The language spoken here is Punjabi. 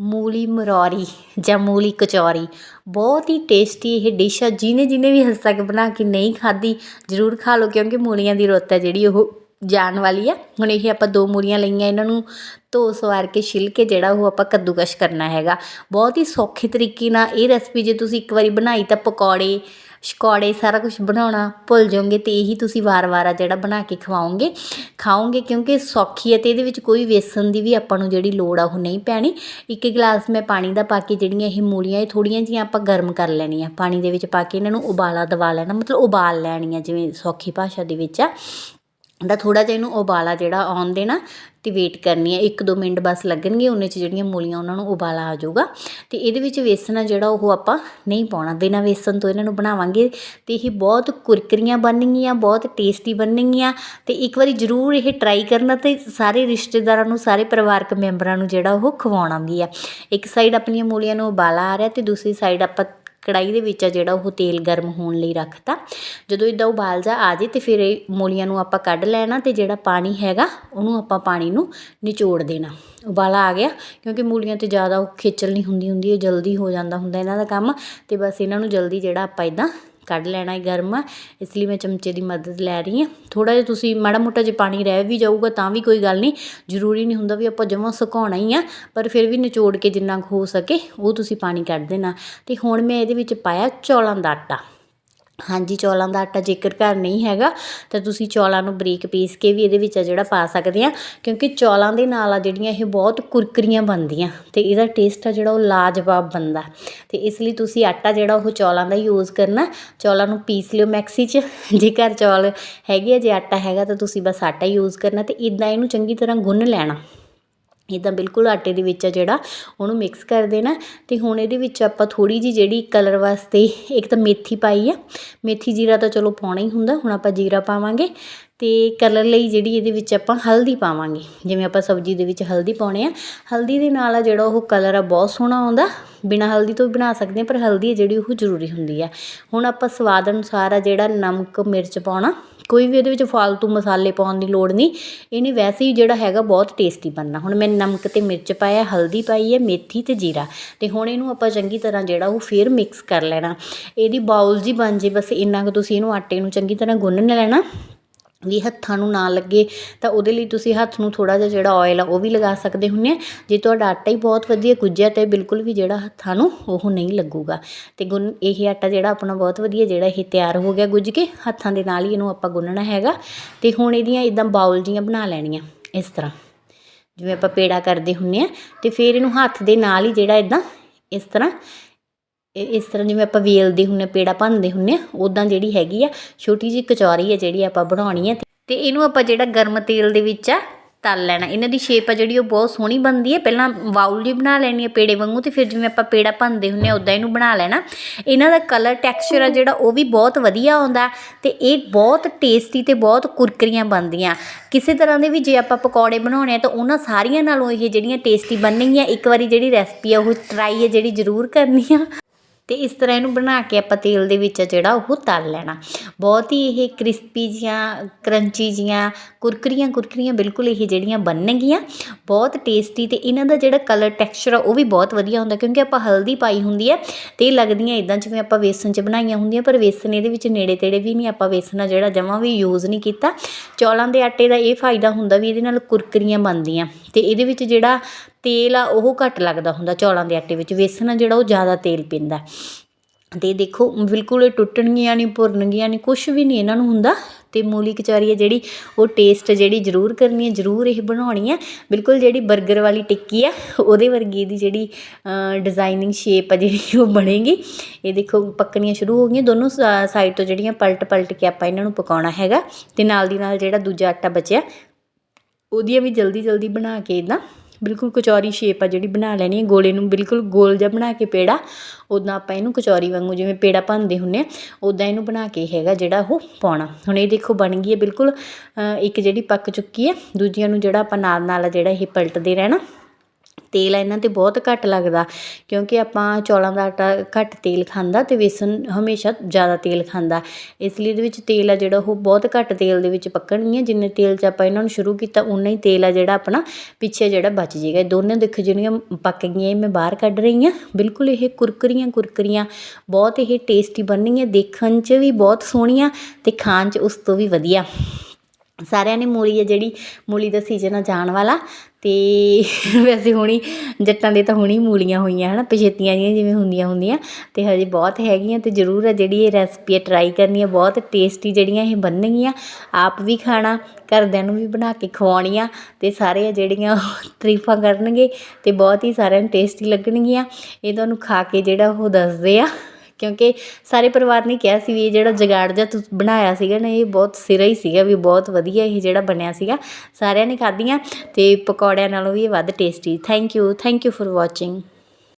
ਮੂਲੀ ਮਰੌਰੀ ਜਾਂ ਮੂਲੀ ਕਚੌਰੀ। ਬਹੁਤ ਹੀ ਟੇਸਟੀ ਇਹ ਡਿਸ਼ ਆ। ਜਿਹਨੇ ਜਿਹਨੇ ਵੀ ਹਜੇ ਤੱਕ ਬਣਾ ਕੇ ਨਹੀਂ ਖਾਧੀ, ਜ਼ਰੂਰ ਖਾ ਲਓ, ਕਿਉਂਕਿ ਮੂਲੀਆਂ ਦੀ ਰੁੱਤ ਹੈ ਜਿਹੜੀ ਉਹ ਜਾਣ ਵਾਲੀ ਆ। ਹੁਣ ਇਹ ਆਪਾਂ ਦੋ ਮੂਲੀਆਂ ਲਈਆਂ, ਇਹਨਾਂ ਨੂੰ ਧੋ, ਸਵਾਰ ਕੇ, ਛਿੱਲ ਕੇ, ਜਿਹੜਾ ਉਹ ਆਪਾਂ ਕੱਦੂਕਸ਼ ਕਰਨਾ ਹੈਗਾ। ਬਹੁਤ ਹੀ ਸੌਖੇ ਤਰੀਕੇ ਨਾਲ ਇਹ ਰੈਸਪੀ ਜੇ ਤੁਸੀਂ ਇੱਕ ਵਾਰੀ ਬਣਾਈ ਤਾਂ ਪਕੌੜੇ ਸ਼ਕੌੜੇ ਸਾਰਾ ਕੁਝ ਬਣਾਉਣਾ ਭੁੱਲ ਜਾਓਗੇ ਤੇ ਇਹੀ ਤੁਸੀਂ ਵਾਰ-ਵਾਰ ਆ ਜਿਹੜਾ ਬਣਾ ਕੇ ਖਵਾਓਗੇ। ਖਾਓਗੇ ਕਿਉਂਕਿ ਸੌਖੀ ਹੈ ਤੇ ਇਹਦੇ ਵਿੱਚ ਕੋਈ ਵੇਸਣ ਦੀ ਵੀ ਆਪਾਂ ਨੂੰ ਜਿਹੜੀ ਲੋੜ ਆ ਉਹ ਨਹੀਂ ਪੈਣੀ। ਇੱਕ ਗਲਾਸ ਮੈਂ ਪਾਣੀ ਦਾ ਪਾ ਕੇ ਜਿਹੜੀਆਂ ਇਹ ਮੂਲੀਆਂ, ਇਹ ਥੋੜੀਆਂ ਜਿਹੀਆਂ ਆਪਾਂ ਗਰਮ ਕਰ ਲੈਣੀਆਂ। ਪਾਣੀ ਦੇ ਵਿੱਚ ਪਾ ਕੇ ਇਹਨਾਂ ਨੂੰ ਉਬਾਲਾ ਦਵਾ ਲੈਣਾ, ਮਤਲਬ ਉਬਾਲ ਲੈਣੀਆਂ ਜਿਵੇਂ ਸੌਖੀ ਭਾਸ਼ਾ ਦੇ ਵਿੱਚ ਆ। ਦਾ ਥੋੜ੍ਹਾ ਜਿਹਾ ਇਹਨੂੰ ਉਬਾਲਾ ਜਿਹੜਾ ਆਉਣ ਦੇਣਾ ਅਤੇ ਵੇਟ ਕਰਨੀ ਹੈ। 1-2 ਮਿੰਟ ਬਸ ਲੱਗਣਗੇ, ਉਹਨੇ 'ਚ ਜਿਹੜੀਆਂ ਮੂਲੀਆਂ ਉਹਨਾਂ ਨੂੰ ਉਬਾਲਾ ਆ ਜਾਊਗਾ। ਅਤੇ ਇਹਦੇ ਵਿੱਚ ਵੇਸਣ ਆ ਜਿਹੜਾ, ਉਹ ਆਪਾਂ ਨਹੀਂ ਪਾਉਣਾ। ਬਿਨਾਂ ਵੇਸਣ ਤੋਂ ਇਹਨਾਂ ਨੂੰ ਬਣਾਵਾਂਗੇ ਅਤੇ ਇਹ ਬਹੁਤ ਕੁਰਕਰੀਆਂ ਬਣਨਗੀਆਂ, ਬਹੁਤ ਟੇਸਟੀ ਬਣਨਗੀਆਂ। ਅਤੇ ਇੱਕ ਵਾਰੀ ਜ਼ਰੂਰ ਇਹ ਟਰਾਈ ਕਰਨਾ ਤੇ ਸਾਰੇ ਰਿਸ਼ਤੇਦਾਰਾਂ ਨੂੰ, ਸਾਰੇ ਪਰਿਵਾਰਕ ਮੈਂਬਰਾਂ ਨੂੰ ਜਿਹੜਾ ਉਹ ਖਵਾਉਣਾ ਵੀ ਆ। ਇੱਕ ਸਾਈਡ ਆਪਣੀਆਂ ਮੂਲੀਆਂ ਨੂੰ ਉਬਾਲਾ ਆ ਰਿਹਾ ਅਤੇ ਦੂਸਰੀ ਸਾਈਡ ਆਪਾਂ ਕੜਾਈ ਦੇ ਵਿੱਚ ਆ ਜਿਹੜਾ ਉਹ ਤੇਲ ਗਰਮ ਹੋਣ ਲਈ ਰੱਖਤਾ। ਜਦੋਂ ਇਦਾਂ ਉਬਾਲ ਜਾ ਆ ਜੇ ਤੇ ਫਿਰ ਇਹ ਮੂਲੀਆਂ ਨੂੰ ਆਪਾਂ ਕੱਢ ਲੈਣਾ ਤੇ ਜਿਹੜਾ ਪਾਣੀ ਹੈਗਾ ਉਹਨੂੰ ਆਪਾਂ ਪਾਣੀ ਨੂੰ ਨਿਚੋੜ ਦੇਣਾ। ਉਬਾਲਾ ਆ ਗਿਆ ਕਿਉਂਕਿ ਮੂਲੀਆਂ ਤੇ ਜ਼ਿਆਦਾ ਉਹ ਖੇਚਲ ਨਹੀਂ ਹੁੰਦੀ ਹੁੰਦੀ ਇਹ ਜਲਦੀ ਹੋ ਜਾਂਦਾ ਹੁੰਦਾ ਇਹਨਾਂ ਦਾ ਕੰਮ ਤੇ ਬਸ ਇਹਨਾਂ ਨੂੰ ਜਲਦੀ ਜਿਹੜਾ ਆਪਾਂ ਇਦਾਂ ਕੱਢ ਲੈਣਾ ਹੈ ਗਰਮ ਆ ਇਸ ਲਈ ਮੈਂ ਚਮਚੇ ਦੀ ਮਦਦ ਲੈ ਰਹੀ ਹਾਂ। ਥੋੜਾ ਜਿਹਾ ਤੁਸੀਂ ਮਾੜਾ ਮੋਟਾ ਜੇ ਪਾਣੀ ਰਹਿ ਵੀ ਜਾਊਗਾ ਤਾਂ ਵੀ ਕੋਈ ਗੱਲ ਨਹੀਂ, ਜ਼ਰੂਰੀ ਨਹੀਂ ਹੁੰਦਾ ਵੀ ਆਪਾਂ ਜਮਾਂ ਸੁਕਾਉਣਾ ਹੀ ਆ, ਪਰ ਫਿਰ ਵੀ ਨਿਚੋੜ ਕੇ ਜਿੰਨਾ ਕੁ ਹੋ ਸਕੇ ਉਹ ਤੁਸੀਂ ਪਾਣੀ ਕੱਢ ਦੇਣਾ। ਤੇ ਹੁਣ ਮੈਂ ਇਹਦੇ ਵਿੱਚ ਪਾਇਆ ਚੌਲਾਂ ਦਾ ਆਟਾ। ਹਾਂਜੀ, ਚੌਲਾਂ ਦਾ ਆਟਾ ਜੇਕਰ ਘਰ ਨਹੀਂ ਹੈਗਾ, ਤਾਂ ਤੁਸੀਂ ਚੌਲਾਂ ਨੂੰ ਬਰੀਕ ਪੀਸ ਕੇ ਵੀ ਇਹਦੇ ਵਿੱਚ ਆ ਜਿਹੜਾ ਪਾ ਸਕਦੇ ਆ, ਕਿਉਂਕਿ ਚੌਲਾਂ ਦੇ ਨਾਲ ਆ ਜਿਹੜੀਆਂ ਇਹ ਬਹੁਤ ਕੁਰਕਰੀਆਂ ਬਣਦੀਆਂ ਅਤੇ ਇਹਦਾ ਟੇਸਟ ਆ ਜਿਹੜਾ ਉਹ ਲਾਜਵਾਬ ਬਣਦਾ। ਅਤੇ ਇਸ ਲਈ ਤੁਸੀਂ ਆਟਾ ਜਿਹੜਾ ਉਹ ਚੌਲਾਂ ਦਾ ਯੂਜ਼ ਕਰਨਾ, ਚੌਲਾਂ ਨੂੰ ਪੀਸ ਲਿਓ ਮੈਕਸੀ 'ਚ। ਜੇ ਘਰ ਚੌਲ ਹੈਗੇ ਆ, ਜੇ ਆਟਾ ਹੈਗਾ ਤਾਂ ਤੁਸੀਂ ਬਸ ਆਟਾ ਯੂਜ਼ ਕਰਨਾ ਅਤੇ ਇਦਾਂ ਇਹਨੂੰ ਚੰਗੀ ਤਰ੍ਹਾਂ ਗੁੰਨ ਲੈਣਾ। ਇਦਾਂ ਬਿਲਕੁਲ ਆਟੇ ਦੇ ਵਿੱਚ ਆ ਜਿਹੜਾ, ਉਹਨੂੰ ਮਿਕਸ ਕਰ ਦੇਣਾ। ਅਤੇ ਹੁਣ ਇਹਦੇ ਵਿੱਚ ਆਪਾਂ ਥੋੜ੍ਹੀ ਜਿਹੀ ਜਿਹੜੀ ਕਲਰ ਵਾਸਤੇ, ਇੱਕ ਤਾਂ ਮੇਥੀ ਪਾਈ ਆ। ਮੇਥੀ ਜੀਰਾ ਤਾਂ ਚਲੋ ਪਾਉਣਾ ਹੀ ਹੁੰਦਾ, ਹੁਣ ਆਪਾਂ ਜੀਰਾ ਪਾਵਾਂਗੇ। ਅਤੇ ਕਲਰ ਲਈ ਜਿਹੜੀ ਇਹਦੇ ਵਿੱਚ ਆਪਾਂ ਹਲਦੀ ਪਾਵਾਂਗੇ। ਜਿਵੇਂ ਆਪਾਂ ਸਬਜ਼ੀ ਦੇ ਵਿੱਚ ਹਲਦੀ ਪਾਉਣੇ ਆ। ਹਲਦੀ ਦੇ ਨਾਲ ਆ ਜਿਹੜਾ ਉਹ ਕਲਰ ਆ ਬਹੁਤ ਸੋਹਣਾ ਆਉਂਦਾ। ਬਿਨਾ ਹਲਦੀ ਤੋਂ ਵੀ ਬਣਾ ਸਕਦੇ ਆ, ਪਰ ਹਲਦੀ ਜਿਹੜੀ ਉਹ ਜ਼ਰੂਰੀ ਹੁੰਦੀ ਆ। ਹੁਣ ਆਪਾਂ ਸਵਾਦ ਅਨੁਸਾਰ ਆ ਜਿਹੜਾ ਨਮਕ, ਮਿਰਚ ਪਾਉਣਾ। ਕੋਈ ਵੀ ਇਹਦੇ ਵਿੱਚ ਫालतू ਮਸਾਲੇ ਪਾਉਣ ਦੀ ਲੋੜ ਨਹੀਂ। ਇਹਨੇ ਵੈਸੇ ਹੀ ਜਿਹੜਾ ਹੈਗਾ ਬਹੁਤ ਟੇਸਟੀ ਬਣਨਾ। ਹੁਣ ਮੈਂ ਨਮਕ ਤੇ ਮਿਰਚ ਪਾਇਆ, ਹਲਦੀ ਪਾਈ ਹੈ, ਮੇਥੀ ਤੇ ਜੀਰਾ। ਤੇ ਹੁਣ ਇਹਨੂੰ ਆਪਾਂ ਚੰਗੀ ਤਰ੍ਹਾਂ ਜਿਹੜਾ ਉਹ ਫੇਰ ਮਿਕਸ ਕਰ ਲੈਣਾ। ਇਹਦੀ ਬਾਉਲ ਜੀ ਬਣ ਜੇ ਬਸ ਇੰਨਾ ਕੁ ਤੁਸੀਂ ਇਹਨੂੰ ਆਟੇ ਨੂੰ ਚੰਗੀ ਤਰ੍ਹਾਂ ਗੁੰਨ ਲੈਣਾ। ਵੀ ਹੱਥਾਂ ਨੂੰ ਨਾ ਲੱਗੇ, ਤਾਂ ਉਹਦੇ ਲਈ ਤੁਸੀਂ ਹੱਥ ਨੂੰ ਥੋੜਾ ਜਿਹਾ ਜਿਹੜਾ ਆਇਲ ਆ ਉਹ ਵੀ ਲਗਾ ਸਕਦੇ ਹੁੰਦੇ ਆ। ਜੇ ਤੁਹਾਡਾ ਆਟਾ ਹੀ ਬਹੁਤ ਵਧੀਆ ਗੁੱਜਿਆ ਤੇ ਬਿਲਕੁਲ ਵੀ ਜਿਹੜਾ ਹੱਥਾਂ ਨੂੰ ਉਹ ਨਹੀਂ ਲੱਗੂਗਾ। ਤੇ ਗੁੰਨ, ਇਹ ਆਟਾ ਜਿਹੜਾ ਆਪਣਾ ਬਹੁਤ ਵਧੀਆ ਜਿਹੜਾ ਇਹ ਤਿਆਰ ਹੋ ਗਿਆ ਗੁੱਜ ਕੇ, ਹੱਥਾਂ ਦੇ ਨਾਲ ਹੀ ਇਹਨੂੰ ਆਪਾਂ ਗੁੰਨਣਾ ਹੈਗਾ। ਤੇ ਹੁਣ ਇਹਦੀਆਂ ਇਦਾਂ ਬਾਉਲ ਜੀਆਂ ਬਣਾ ਲੈਣੀਆਂ, ਇਸ ਤਰ੍ਹਾਂ। ਜਿਵੇਂ ਆਪਾਂ ਪੇੜਾ ਕਰਦੇ ਹੁੰਨੇ ਆ, ਤੇ ਫਿਰ ਇਹਨੂੰ ਹੱਥ ਦੇ ਨਾਲ ਹੀ ਜਿਹੜਾ ਇਦਾਂ, ਇਸ ਤਰ੍ਹਾਂ ਇਸ ਤਰ੍ਹਾਂ ਜਿਵੇਂ ਆਪਾਂ ਵੇਲਦੇ ਹੁੰਨੇ ਪੇੜਾ ਭੰਨਦੇ ਹੁੰਨੇ ਆ ਉਦਾਂ ਜਿਹੜੀ ਹੈਗੀ ਆ, ਛੋਟੀ ਜਿਹੀ ਕਚੌਰੀ ਆ ਜਿਹੜੀ ਆਪਾਂ ਬਣਾਉਣੀ ਆ ਤੇ ਇਹਨੂੰ ਆਪਾਂ ਜਿਹੜਾ ਗਰਮ ਤੇਲ ਦੇ ਵਿੱਚ ਆ, ਤਲ ਲੈਣਾ। ਇਹਨਾਂ ਦੀ ਸ਼ੇਪ ਆ ਜਿਹੜੀ ਉਹ ਬਹੁਤ ਸੋਹਣੀ ਬਣਦੀ ਹੈ ਪਹਿਲਾਂ ਵਾਊਲ ਜੀ ਬਣਾ ਲੈਣੀ ਹੈ ਪੇੜੇ ਵਾਂਗੂ ਤੇ ਫਿਰ ਜਿਵੇਂ ਆਪਾਂ ਪੇੜਾ ਭੰਨਦੇ ਹੁੰਨੇ ਆ ਉਦਾਂ ਇਹਨੂੰ ਬਣਾ ਲੈਣਾ। ਇਹਨਾਂ ਦਾ ਕਲਰ ਟੈਕਸਚਰ ਆ ਜਿਹੜਾ ਉਹ ਵੀ ਬਹੁਤ ਵਧੀਆ ਆਉਂਦਾ ਤੇ ਇਹ ਬਹੁਤ ਟੇਸਟੀ ਤੇ ਬਹੁਤ ਕੁਰਕਰੀਆਂ ਬਣਦੀਆਂ ਕਿਸੇ ਤਰ੍ਹਾਂ ਦੇ ਵੀ ਜੇ ਆਪਾਂ ਪਕੌੜੇ ਬਣਾਉਣੇ ਆ ਤਾਂ ਉਹਨਾਂ ਸਾਰੀਆਂ ਨਾਲੋਂ ਇਹ ਜਿਹੜੀਆਂ ਟੇਸਟੀ ਬਣਨਗੀਆਂ। ਇੱਕ ਵਾਰੀ ਜਿਹੜੀ ਰੈਸਪੀ ਆ ਉਹ ਟਰਾਈ ਹੈ ਜਿਹੜੀ ਜ਼ਰੂਰ ਕਰਨੀ ਆ। ਤੇ ਇਸ ਤਰ੍ਹਾਂ ਇਹਨੂੰ ਬਣਾ ਕੇ ਆਪਾਂ ਤੇਲ ਦੇ ਵਿੱਚ ਜਿਹੜਾ ਉਹ ਤਲ ਲੈਣਾ। ਬਹੁਤ ਹੀ ਇਹ ਕ੍ਰਿਸਪੀ ਜੀਆਂ, ਕਰੰਚੀ ਜੀਆਂ, ਕੁਰਕਰੀਆਂ ਕੁਰਕਰੀਆਂ ਬਿਲਕੁਲ ਇਹ ਜਿਹੜੀਆਂ ਬਣਨਗੀਆਂ, ਬਹੁਤ ਟੇਸਟੀ ਤੇ ਇਹਨਾਂ ਦਾ ਜਿਹੜਾ ਕਲਰ ਟੈਕਸਚਰ ਆ ਉਹ ਵੀ ਬਹੁਤ ਵਧੀਆ ਹੁੰਦਾ ਕਿਉਂਕਿ ਆਪਾਂ ਹਲਦੀ ਪਾਈ ਹੁੰਦੀ ਹੈ ਤੇ ਇਹ ਲੱਗਦੀਆਂ ਇਦਾਂ ਜਿਵੇਂ ਆਪਾਂ ਵੇਸਣ 'ਚ ਬਣਾਈਆਂ ਹੁੰਦੀਆਂ ਪਰ ਵੇਸਣ ਇਹਦੇ ਵਿੱਚ ਨੇੜੇ ਤੇੜੇ ਵੀ ਨਹੀਂ ਆਪਾਂ ਵੇਸਣ ਆ ਜਿਹੜਾ ਜਮਾਂ ਵੀ ਯੂਜ਼ ਨਹੀਂ ਕੀਤਾ। ਚੌਲਾਂ ਦੇ ਆਟੇ ਦਾ ਇਹ ਫਾਇਦਾ ਹੁੰਦਾ ਵੀ ਇਹਦੇ ਨਾਲ ਕੁਰਕਰੀਆਂ ਬਣਦੀਆਂ ਤੇ ਇਹਦੇ ਵਿੱਚ ਜਿਹੜਾ ਤੇਲ ਆ, ਉਹ ਘੱਟ ਲੱਗਦਾ ਹੁੰਦਾ ਚੌਲਾਂ ਦੇ ਆਟੇ ਵਿੱਚ। ਵੇਸਣ ਆ ਜਿਹੜਾ, ਉਹ ਜ਼ਿਆਦਾ ਤੇਲ ਪੀਂਦਾ। ਤੇ ਦੇਖੋ, ਬਿਲਕੁਲ ਟੁੱਟਣਗੀਆਂ ਨਹੀਂ ਭੁਰਨਗੀਆਂ ਨਹੀਂ ਕੁਝ ਵੀ ਨਹੀਂ ਇਹਨਾਂ ਨੂੰ ਹੁੰਦਾ। ਤੇ ਮੂਲੀ ਕਚੌਰੀ ਹੈ ਜਿਹੜੀ, ਉਹ ਟੇਸਟ ਜਿਹੜੀ ਜ਼ਰੂਰ ਕਰਨੀ ਹੈ ਜ਼ਰੂਰ ਇਹ ਬਣਾਉਣੀ ਹੈ ਬਿਲਕੁਲ ਜਿਹੜੀ 버ਗਰ ਵਾਲੀ ਟਿੱਕੀ ਆ, ਉਹਦੇ ਵਰਗੀ ਦੀ ਜਿਹੜੀ ਡਿਜ਼ਾਈਨਿੰਗ ਸ਼ੇਪ ਆ ਜਿਹੜੀ, ਉਹ ਬਣੇਗੀ। ਇਹ ਦੇਖੋ, ਪੱਕਣੀਆਂ ਸ਼ੁਰੂ ਹੋ ਗਈਆਂ। ਦੋਨੋਂ ਸਾਈਡ ਤੋਂ ਜਿਹੜੀਆਂ ਪਲਟ ਪਲਟ ਕੇ ਆਪਾਂ ਇਹਨਾਂ ਨੂੰ ਪਕਾਉਣਾ ਹੈਗਾ। ਤੇ ਨਾਲ ਦੀ ਨਾਲ ਜਿਹੜਾ ਦੂਜਾ ਆਟਾ ਬਚਿਆ, ਉਹਦੀਆਂ ਵੀ ਜਲਦੀ ਜਲਦੀ ਬਣਾ ਕੇ ਇਦਾਂ ਬਿਲਕੁਲ ਕਚੌਰੀ ਸ਼ੇਪ ਆ ਜਿਹੜੀ ਬਣਾ ਲੈਣੀ ਹੈ ਗੋਲੇ ਨੂੰ ਬਿਲਕੁਲ ਗੋਲ ਜਿਹਾ ਬਣਾ ਕੇ ਪੇੜਾ ਉਦਾਂ ਆਪਾਂ ਇਹਨੂੰ ਕਚੌਰੀ ਵਾਂਗੂ ਜਿਵੇਂ ਪੇੜਾ ਭੰਨਦੇ ਹੁੰਨੇ ਆ ਉਦਾਂ ਇਹਨੂੰ ਬਣਾ ਕੇ ਹੈਗਾ ਜਿਹੜਾ ਉਹ ਪਾਉਣਾ। ਹੁਣ ਇਹ ਦੇਖੋ ਬਣ ਗਈ ਹੈ ਬਿਲਕੁਲ ਇੱਕ ਜਿਹੜੀ ਪੱਕ ਚੁੱਕੀ ਹੈ ਦੂਜੀਆਂ ਨੂੰ ਜਿਹੜਾ ਆਪਾਂ ਨਾਲ ਨਾਲ ਜਿਹੜਾ ਇਹ ਪਲਟਦੇ ਰਹਿਣਾ। ਤੇਲ ਇਹਨਾਂ 'ਤੇ ਬਹੁਤ ਘੱਟ ਲੱਗਦਾ, ਕਿਉਂਕਿ ਆਪਾਂ ਚੌਲਾਂ ਦਾ ਆਟਾ ਘੱਟ ਤੇਲ ਖਾਂਦਾ ਅਤੇ ਵੇਸਣ ਹਮੇਸ਼ਾ ਜ਼ਿਆਦਾ ਤੇਲ ਖਾਂਦਾ। ਇਸ ਲਈ ਇਹਦੇ ਵਿੱਚ ਤੇਲ ਆ ਜਿਹੜਾ, ਉਹ ਬਹੁਤ ਘੱਟ ਤੇਲ ਦੇ ਵਿੱਚ ਪੱਕਣਗੀਆਂ, ਜਿੰਨੇ ਤੇਲ 'ਚ ਆਪਾਂ ਇਹਨਾਂ ਨੂੰ ਸ਼ੁਰੂ ਕੀਤਾ ਉਨਾ ਹੀ ਤੇਲ ਆ ਜਿਹੜਾ ਆਪਣਾ ਪਿੱਛੇ ਜਿਹੜਾ ਬਚ ਜਾਏਗਾ ਇਹ ਦੋਨੇ ਦੇਖੋ ਜਿਹੜੀਆਂ ਪੱਕ ਗਈਆਂ, ਇਹ ਮੈਂ ਬਾਹਰ ਕੱਢ ਰਹੀ ਹਾਂ। ਬਿਲਕੁਲ ਇਹ ਕੁਰਕਰੀਆਂ ਕੁਰਕਰੀਆਂ, ਬਹੁਤ ਇਹ ਟੇਸਟੀ ਬਣਨਗੀਆਂ, ਦੇਖਣ 'ਚ ਵੀ ਬਹੁਤ ਸੋਹਣੀਆਂ ਅਤੇ ਖਾਣ 'ਚ ਉਸ ਤੋਂ ਵੀ ਵਧੀਆ। ਸਾਰਿਆਂ ਨੇ ਮੂਲੀ ਹੈ ਜਿਹੜੀ, ਮੂਲੀ ਦਾ ਸੀਜ਼ਨ ਆ ਜਾਣ ਵਾਲਾ ਤੇ ਵੈਸੇ ਹੁਣੀ ਜੱਟਾਂ ਦੇ ਤਾਂ ਹੁਣੀ ਮੂਲੀਆਂ ਹੋਈਆਂ, ਹਨਾ, ਪਛੇਤੀਆਂ ਜਿਹੀਆਂ ਜਿਵੇਂ ਹੁੰਦੀਆਂ ਹੁੰਦੀਆਂ, ਤੇ ਹਜੇ ਬਹੁਤ ਹੈਗੀਆਂ ਤੇ ਜ਼ਰੂਰ ਹੈ ਜਿਹੜੀ ਇਹ ਰੈਸਪੀ ਟਰਾਈ ਕਰਨੀ ਹੈ ਬਹੁਤ ਟੇਸਟੀ ਜਿਹੜੀਆਂ ਇਹ ਬਣਨਗੀਆਂ, ਆਪ ਵੀ ਖਾਣਾ, ਘਰਦਿਆਂ ਨੂੰ ਵੀ ਬਣਾ ਕੇ ਖਵਾਉਣੀਆਂ, ਤੇ ਸਾਰੇ ਜਿਹੜੀਆਂ ਤਰੀਫਾਂ ਕਰਨਗੇ, ਤੇ ਬਹੁਤ ਹੀ ਸਾਰਿਆਂ ਨੂੰ ਟੇਸਟੀ ਲੱਗਣਗੀਆਂ। ਇਹ ਤੁਹਾਨੂੰ ਖਾ ਕੇ ਜਿਹੜਾ ਉਹ ਦੱਸਦੇ ਆ। ਕਿਉਂਕਿ ਸਾਰੇ ਪਰਿਵਾਰ ਨੇ ਕਿਹਾ ਸੀ ਵੀ ਇਹ ਜਿਹੜਾ ਜਗਾੜ ਜਿਹਾ ਤੂੰ ਬਣਾਇਆ ਸੀਗਾ ਨਾ, ਇਹ ਬਹੁਤ ਸਿਰਾ ਹੀ ਸੀਗਾ ਵੀ ਬਹੁਤ ਵਧੀਆ ਇਹ ਜਿਹੜਾ ਬਣਿਆ ਸੀਗਾ। ਸਾਰਿਆਂ ਨੇ ਖਾਧੀਆਂ ਤੇ ਪਕੌੜਿਆਂ ਨਾਲੋਂ ਵੀ ਇਹ ਵੱਧ tasty thank you thank you for watching